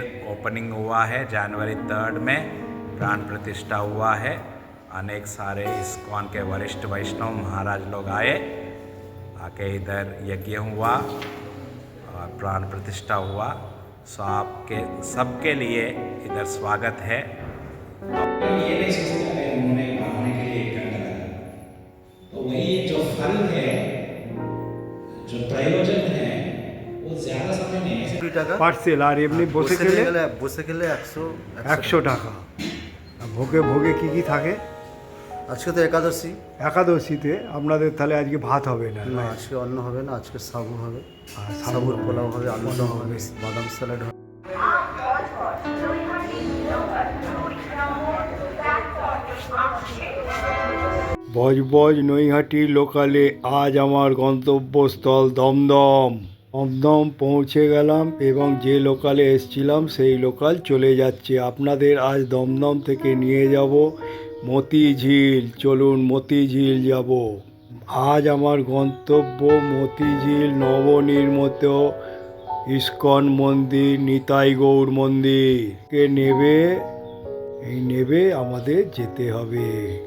Opening हुआ है जनवरी third में प्राण प्रतिष्ठा हुआ है। अनेक सारे इस्कॉन के वरिष्ठ वैष्णव महाराज लोग आए। आके इधर यज्ञ हुआ और प्राण प्रतिष्ठा हुआ। सो आपके सबके लिए इधर स्वागत है। ये টাকা? পার্সেল আর এমনি বসে খেলে বসে খেলে একশো একশো টাকা। ভোগে ভোগে কি কি থাকে? আজকে তো একাদশী। একাদশীতে আপনাদের তাহলে আজকে ভাত হবে না না আজকে অন্ন হবে না আজকে সাবু হবে। আর সাবুর পোলাও হবে আলুর হবে। বাদাম স্যালাড হবে। বজবজ নৈহাটি লোকালে আজ আমার গন্তব্যস্থল দমদম। দমদম পৌঁছে গেলাম এবং যে লোকালে এসছিলাম সেই লোকাল চলে যাচ্ছে। আপনাদের আজ দমদম থেকে নিয়ে যাব মতিঝিল। চলুন মতিঝিল যাব। আজ আমার গন্তব্য মতিঝিল নবনির্মিত ইস্কন মন্দির, নিতাই গৌর মন্দির। কে নেবে? এই নেবে আমাদের যেতে হবে।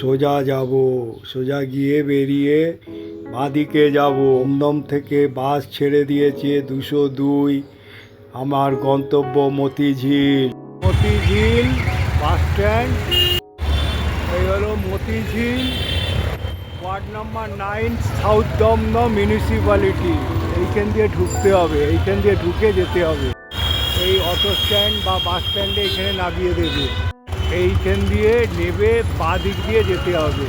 সোজা যাব। সোজা গিয়ে বেরিয়ে বাঁদিকে যাব। দমদম থেকে বাস ছেড়ে দিয়েছে দুশো দুই। আমার গন্তব্য মতিঝিল। মতিঝিল বাস স্ট্যান্ড। এই হলো Motijheel. Ward number nine, south Dumdum municipality. এইখান দিয়ে ঢুকতে হবে, এইখান দিয়ে ঢুকে যেতে হবে। এই অটো স্ট্যান্ড বা বাস স্ট্যান্ডে এখানে নামিয়ে দেবে। এইখান দিয়ে নেবে, বাঁ দিক দিয়ে যেতে হবে।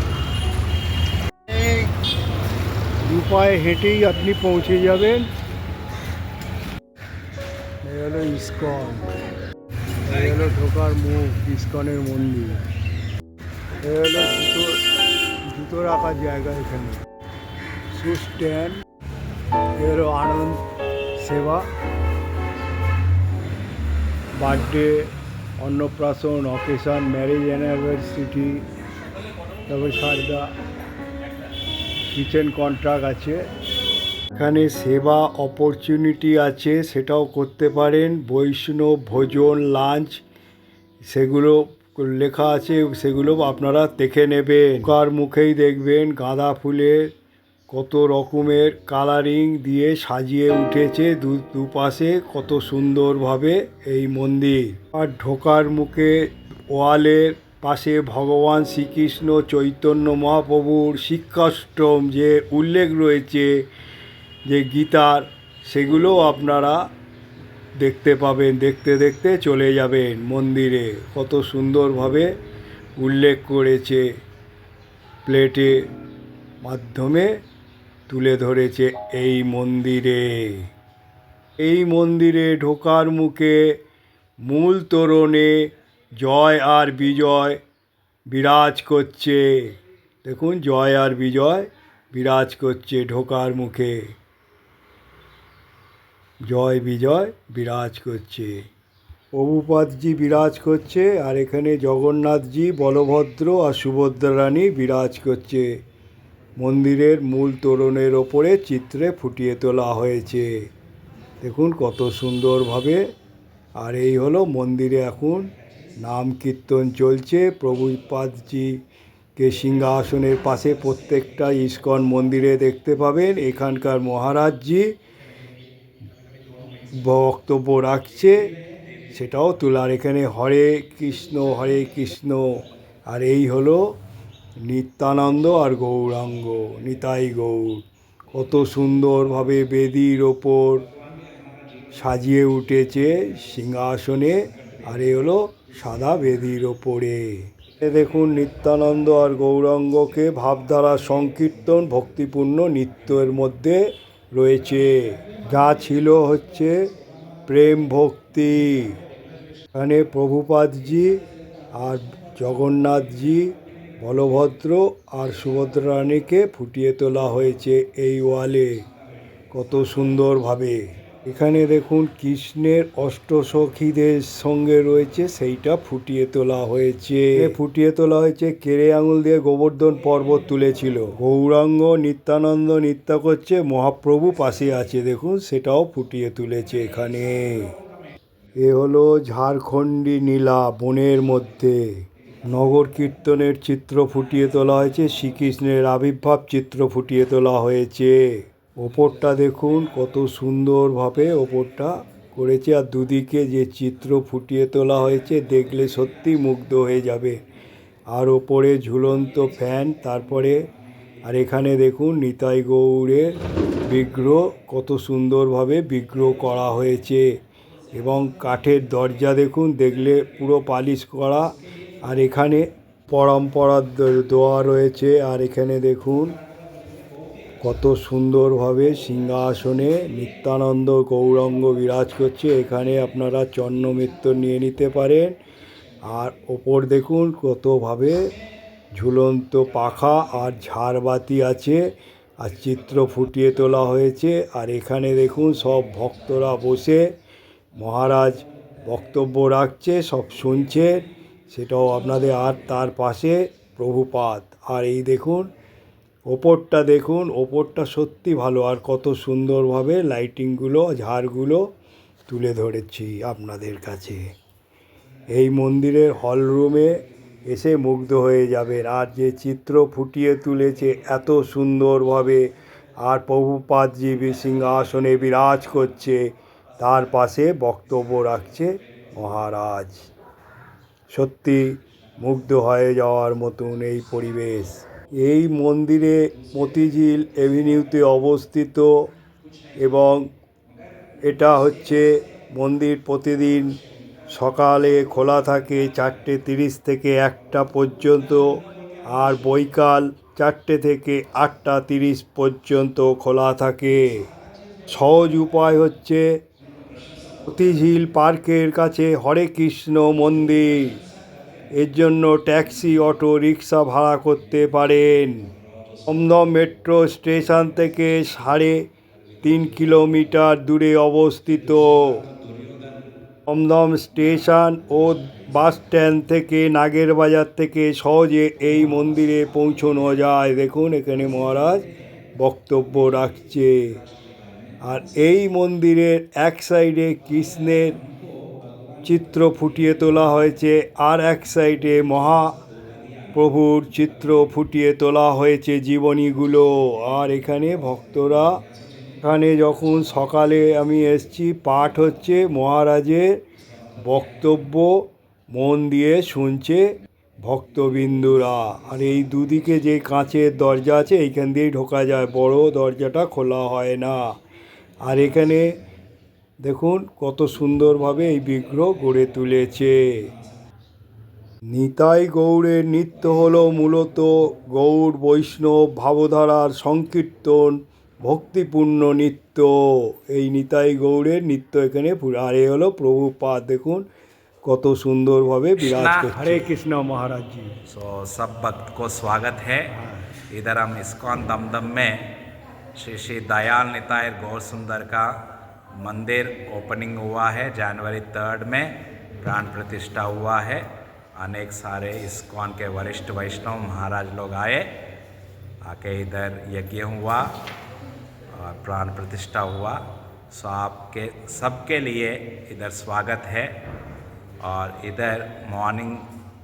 দু পায়ে হেঁটেই আপনি পৌঁছে যাবেন। হলো ইস্কন। এই হলো ঢোকার মুখ, ইস্কনের মন্দির। এই হলো জুতো জুতো রাখার জায়গা এখানে। শু স্ট্যান্ড এই হলো আনন্দ সেবা। বার্থডে, অন্নপ্রাশন, অকেশন, ম্যারেজ অ্যানিভার্সিটি তারপরে সারদা। কিচেন কন্ট্রাক্ট আছে। এখানে সেবা অপরচুনিটি আছে, সেটাও করতে পারেন। বৈষ্ণব ভোজন লাঞ্চ সেগুলো লেখা আছে, সেগুলো আপনারা দেখে নেবেন। কার মুখেই দেখবেন, গাঁদা ফুলের কত রকমের কালারিং দিয়ে সাজিয়ে উঠেছে দু, দুপাশে কত সুন্দরভাবে এই মন্দির। আর ঢোকার মুখে ওয়ালের পাশে ভগবান শ্রীকৃষ্ণ চৈতন্য মহাপ্রভুর শিক্ষাষ্টম যে উল্লেখ রয়েছে যে গীতার সেগুলো আপনারা দেখতে পাবেন, দেখতে দেখতে চলে যাবেন মন্দিরে। কত সুন্দরভাবে উল্লেখ করেছে, প্লেটে মাধ্যমে তুলে ধরেছে এই মন্দিরে। এই মন্দিরে ঢোকার মুখে মূল তোরণে জয় আর বিজয় বিরাজ করছে। দেখুন, জয় আর বিজয় বিরাজ করছে ঢোকার মুখে। জয় বিজয় বিরাজ করছে। প্রভুপাদজি বিরাজ করছে আর এখানে জগন্নাথজি, বলভদ্র আর সুভদ্রা রানী বিরাজ করছে। মন্দিরের মূল তোরণের ওপরে চিত্রে ফুটিয়ে তোলা হয়েছে। দেখুন, কত সুন্দরভাবে। আর এই হলো মন্দিরে এখন নাম কীর্তন চলছে প্রভুপাদজিকে সিংহাসনের পাশে প্রত্যেকটা ইস্কন মন্দিরে দেখতে পাবেন। এখানকার মহারাজজি বক্তব্য রাখছে। সেটাও তোলার এখানে হরে কৃষ্ণ হরে কৃষ্ণ। আর এই হলো নিত্যানন্দ আর গৌরাঙ্গ। নিতাই গৌর। কত সুন্দরভাবে বেদির ওপর সাজিয়ে উঠেছে সিংহাসনে। আর এ হলো সাদা বেদির ওপরে এ দেখুন নিত্যানন্দ আর গৌরাঙ্গকে ভাবধারা সংকীর্তন, ভক্তিপূর্ণ নৃত্যের মধ্যে রয়েছে। যা ছিল হচ্ছে প্রেম ভক্তি। এখানে প্রভুপাদজি আর জগন্নাথজি, বলভদ্র আর সুভদ্রা রানীকে ফুটিয়ে তোলা হয়েছে এই ওয়ালে। কত সুন্দরভাবে। এখানে দেখুন, কৃষ্ণের অষ্টসখীদের সঙ্গে রয়েছে, সেইটা ফুটিয়ে তোলা হয়েছে। ফুটিয়ে তোলা হয়েছে কেড়ে আঙুল দিয়ে গোবর্ধন পর্বত তুলেছিল। গৌরাঙ্গ নিত্যানন্দ নৃত্য করছে, মহাপ্রভু পাশে আছে, দেখুন, সেটাও ফুটিয়ে তুলেছে এখানে। এ হলো ঝাড়খণ্ডী নীলা বনের মধ্যে। নগর কীর্তনের চিত্র ফুটিয়ে তোলা হয়েছে, শ্রীকৃষ্ণের আবির্ভাব চিত্র ফুটিয়ে তোলা হয়েছে। ওপরটা দেখুন, কত সুন্দরভাবে ওপরটা করেছে। আর দুদিকে যে চিত্র ফুটিয়ে তোলা হয়েছে, দেখলে সত্যি মুগ্ধ হয়ে যাবে। আর ওপরে ঝুলন্ত ফ্যান, তারপরে, আর এখানে দেখুন, নিতাই গৌড়ের বিগ্রহ, কত সুন্দরভাবে বিগ্রহ করা হয়েছে। এবং কাঠের দরজা দেখুন, দেখলে পুরো পালিশ করা। আর এখানে পরম্পরার দোয়া রয়েছে। আর এখানে দেখুন কত সুন্দরভাবে সিংহাসনে নিত্যানন্দ গৌরাঙ্গ বিরাজ করছে। এখানে আপনারা চন্নমিত্র নিয়ে নিতে পারেন। আর ওপর দেখুন কতভাবে ঝুলন্ত পাখা আর ঝাড়বাতি আছে আর চিত্র ফুটিয়ে তোলা হয়েছে। আর এখানে দেখুন সব ভক্তরা বসে মহারাজ বক্তব্য রাখছে, সব শুনছে। সেটাও আপনাদের আর তার পাশে প্রভুপাত। আর এই দেখুন ওপরটা দেখুন, ওপরটা সত্যি ভালো। আর কত সুন্দরভাবে লাইটিংগুলো, ঝাড়গুলো তুলে ধরেছি আপনাদের কাছে। এই মন্দিরের হল রুমে এসে মুগ্ধ হয়ে যাবেন। আর যে চিত্র ফুটিয়ে তুলেছে এত সুন্দরভাবে, আর প্রভুপাদজি সিংহাসনে বিরাজ করছে, তার পাশে বক্তব্য রাখছে মহারাজ। সত্যি মুগ্ধ হয়ে যাওয়ার মতন এই পরিবেশ। এই মন্দিরে মতিঝিল এভিনিউতে অবস্থিত এবং এটা হচ্ছে মন্দির প্রতিদিন সকালে খোলা থাকে চারটে তিরিশ থেকে একটা পর্যন্ত আর বৈকাল চারটে থেকে আটটা তিরিশ পর্যন্ত খোলা থাকে। সহজ উপায় হচ্ছে মতিঝিল পার্কের কাছে হরে কৃষ্ণ মন্দির। এর জন্য ট্যাক্সি, অটো, রিক্সা ভাড়া করতে পারেন। দমদম মেট্রো স্টেশন থেকে সাড়ে তিন কিলোমিটার দূরে অবস্থিত। দমদম স্টেশন ও বাস স্ট্যান্ড থেকে নাগের বাজার থেকে সহজে এই মন্দিরে পৌঁছানো যায়। দেখুন, এখানে মহারাজ বক্তব্য রাখছে। আর এই মন্দিরের এক সাইডে কৃষ্ণের চিত্র ফুটিয়ে তোলা হয়েছে। আর এক সাইডে মহাপ্রভুর চিত্র ফুটিয়ে তোলা হয়েছে জীবনীগুলো। আর এখানে ভক্তরা, এখানে যখন সকালে আমি এসছি, পাঠ হচ্ছে, মহারাজের বক্তব্য মন দিয়ে শুনছে ভক্তবিন্দুরা। আর এই দুদিকে যে কাঁচের দরজা আছে, এইখান দিয়েই ঢোকা যায়। বড় দরজাটা খোলা হয় না। আর এখানে দেখুন কত সুন্দরভাবে এই বিগ্রহ গড়ে তুলেছে নিতাই গৌড়ের নৃত্য হলো মূলত গৌড় বৈষ্ণব ভাবধারার সংকীর্তন ভক্তিপূর্ণ নৃত্য এই নিতাই গৌড়ের নৃত্য এখানে পুরো- আর এ হলো প্রভুপাদ দেখুন কত সুন্দরভাবে বিরাজ কৃষ্ণা। করছে হরে কৃষ্ণ মহারাজ জি सो सब भक्त को स्वागत है इधर हम इस्कॉन दमदम में श्री श्री दयाल निताय गौर सुंदर का मंदिर ओपनिंग हुआ है जनवरी थर्ड में प्राण प्रतिष्ठा हुआ है। अनेक सारे इस्कॉन के वरिष्ठ वैष्णव महाराज लोग आए। आके इधर यज्ञ हुआ? और प्राण प्रतिष्ठा हुआ। सो आपके, सबके लिए इधर स्वागत है। और इधर मॉर्निंग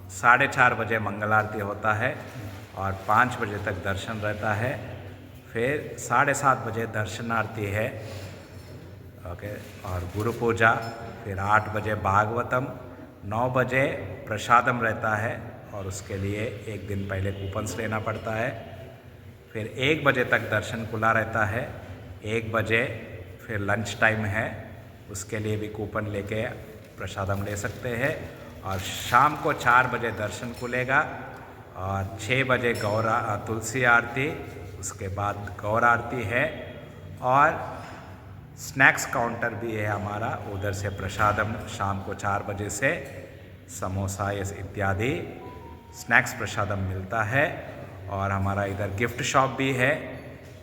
साढ़े चार बजे मंगल आरती होता है और पाँच बजे तक दर्शन रहता है। फिर साढ़े सात बजे दर्शन आरती है। ओके? और गुरु पूजा, फिर आठ बजे भागवतम, नौ बजे प्रसादम रहता है, और उसके लिए एक दिन पहले कूपन्स लेना पड़ता है। फिर एक बजे तक दर्शन खुला रहता है, एक बजे फिर लंच टाइम है, उसके लिए भी कूपन लेके प्रसादम ले सकते हैं। और शाम को चार बजे दर्शन खुलेगा, और छः बजे गौरा, तुलसी आरती, उसके बाद गौर आरती है, और स्नैक्स काउंटर भी है हमारा उधर से प्रसादम शाम को चार बजे से समोसा ये इत्यादि स्नैक्स प्रसादम मिलता है और हमारा इधर गिफ्ट शॉप भी है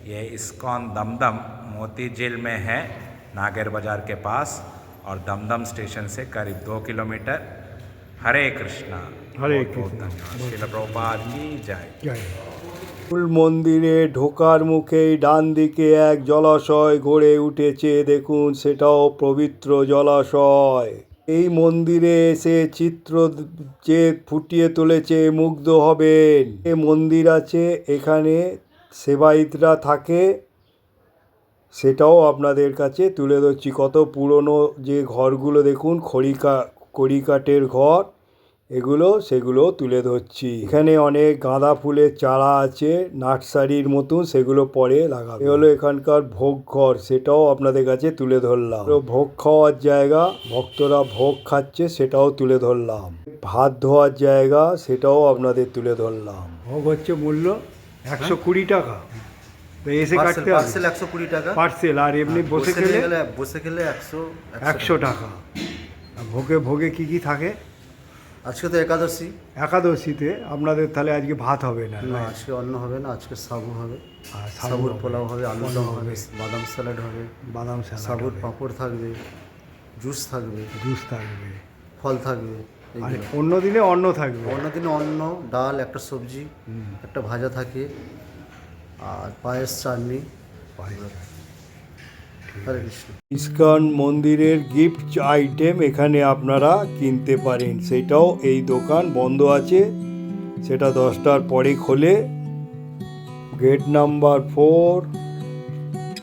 ये इस्कॉन दमदम मोती झील में है नागर बाज़ार के पास और दमदम स्टेशन से करीब दो किलोमीटर। हरे कृष्णा। हरे कृष्णा। धन्यवाद। शिल प्रभुपाद की जय। মূল মন্দিরে ঢোকার মুখেই ডান দিকে এক জলাশয় গড়ে উঠেছে। দেখুন, সেটাও পবিত্র জলাশয়। এই মন্দিরে এসে চিত্র যে ফুটিয়ে তুলেছে, মুগ্ধ হবেন। এ মন্দির আছে, এখানে সেবায়িতরা থাকে। সেটাও আপনাদের কাছে তুলে ধরছি। কত পুরনো যে ঘরগুলো, দেখুন, খড়িকা কড়িকাঠের ঘর। এগুলো সেগুলো তুলে ধরছি। এখানে অনেক গাঁদা ফুলের চারা আছে নার্সারির মতন সেগুলো পরে লাগাবে। এ হলো এখানকার ভোগ ঘর সেটাও আপনাদের কাছে তুলে ধরলাম। ভোগ খাওয়ার জায়গা ভক্তরা ভোগ খাচ্ছে সেটাও তুলে ধরলাম। ভাত ধোয়ার জায়গা সেটাও আপনাদের তুলে ধরলাম। ভোগ হচ্ছে মূল্য একশো কুড়ি টাকা। এসে কাটতে পার্সেল একশো কুড়ি টাকা। পার্সেল আর এমনি বসে খেলে গেলে বসে খেলে একশো একশো টাকা। ভোগে ভোগে কি কি থাকে? আজকে তো একাদশী। একাদশীতে আপনাদের তাহলে আজকে ভাত হবে না না আজকে অন্ন হবে না আজকে সাবু হবে। সাবুর পোলাও হবে আলু দম হবে। বাদাম স্যালাড হবে বাদাম স্যালাড সাবুর পাঁপড় থাকবে জুস থাকবে জুস থাকবে। ফল থাকবে অন্য দিনে অন্ন থাকবে? অন্যদিনে অন্ন ডাল একটা সবজি একটা ভাজা থাকে আর পায়েস চাটনি। ইস্কন মন্দিরের গিফট আইটেম এখানে আপনারা কিনতে পারেন। সেটাও এই দোকান বন্ধ আছে। সেটা দশটার পরে খোলে। গেট নাম্বার ফোর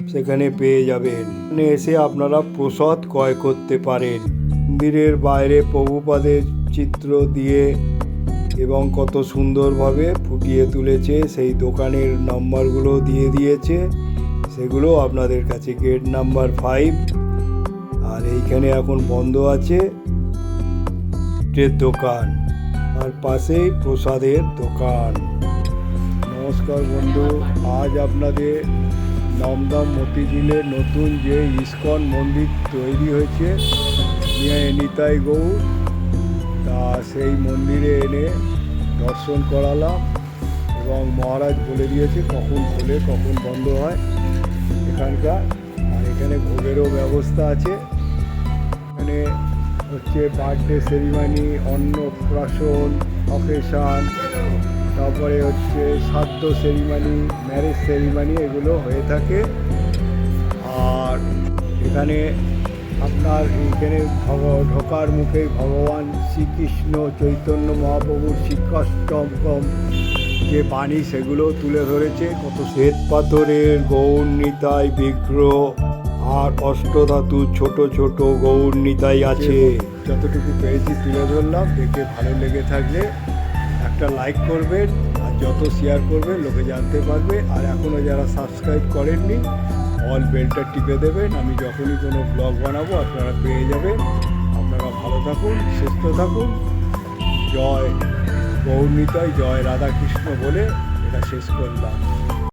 সেখানে পেয়ে যাবেন। এখানে এসে আপনারা প্রসাদ ক্রয় করতে পারেন। মন্দিরের বাইরে প্রভুপাদের চিত্র দিয়ে এবং কত সুন্দরভাবে ফুটিয়ে তুলেছে। সেই দোকানের নাম্বারগুলো দিয়ে দিয়েছে। সেগুলো আপনাদের কাছে গেট নাম্বার ফাইভ আর এইখানে এখন বন্ধ আছে দোকান। আর পাশেই প্রসাদের দোকান। নমস্কার বন্ধু, আজ আপনাদের দমদম মতিঝিলের নতুন যে ইস্কন মন্দির তৈরি হয়েছে নিতাই গৌর। তা সেই মন্দিরে এনে দর্শন করালাম এবং মহারাজ বলে দিয়েছে কখন খোলে, কখন বন্ধ হয়। এখানকার। আর এখানে ভোগেরও ব্যবস্থা আছে। এখানে হচ্ছে বার্থডে সেরিমানি অন্নপ্রাশন অকেশান তারপরে হচ্ছে শ্রাদ্ধ সেরিমানি ম্যারেজ সেরিমানি এগুলো হয়ে থাকে। আর এখানে আপনার এখানে ঢোকার মুখে ভগবান শ্রীকৃষ্ণ চৈতন্য মহাপ্রভুর শিক্ষাষ্টম যে বাণী সেগুলো তুলে ধরেছে, কত শ্বেত পাথরের গৌর নিতাই বিগ্রহ আর অষ্টধাতু ছোট ছোট গৌর নিতাই আছে। যতটুকু পেরেছি তুলে ধরলাম, দেখে ভালো লেগে থাকলে একটা লাইক করবেন আর যত শেয়ার করবেন, লোকে জানতে পারবে। আর এখনও যারা সাবস্ক্রাইব করেননি অল বেলটা টিপে দেবেন। আমি যখনই কোনো ব্লগ বানাবো, আপনারা পেয়ে যাবেন। আপনারা ভালো থাকুন, সুস্থ থাকুন। জয় গৌরনীতায় জয় রাধাকৃষ্ণ বলে এটা শেষ করলাম।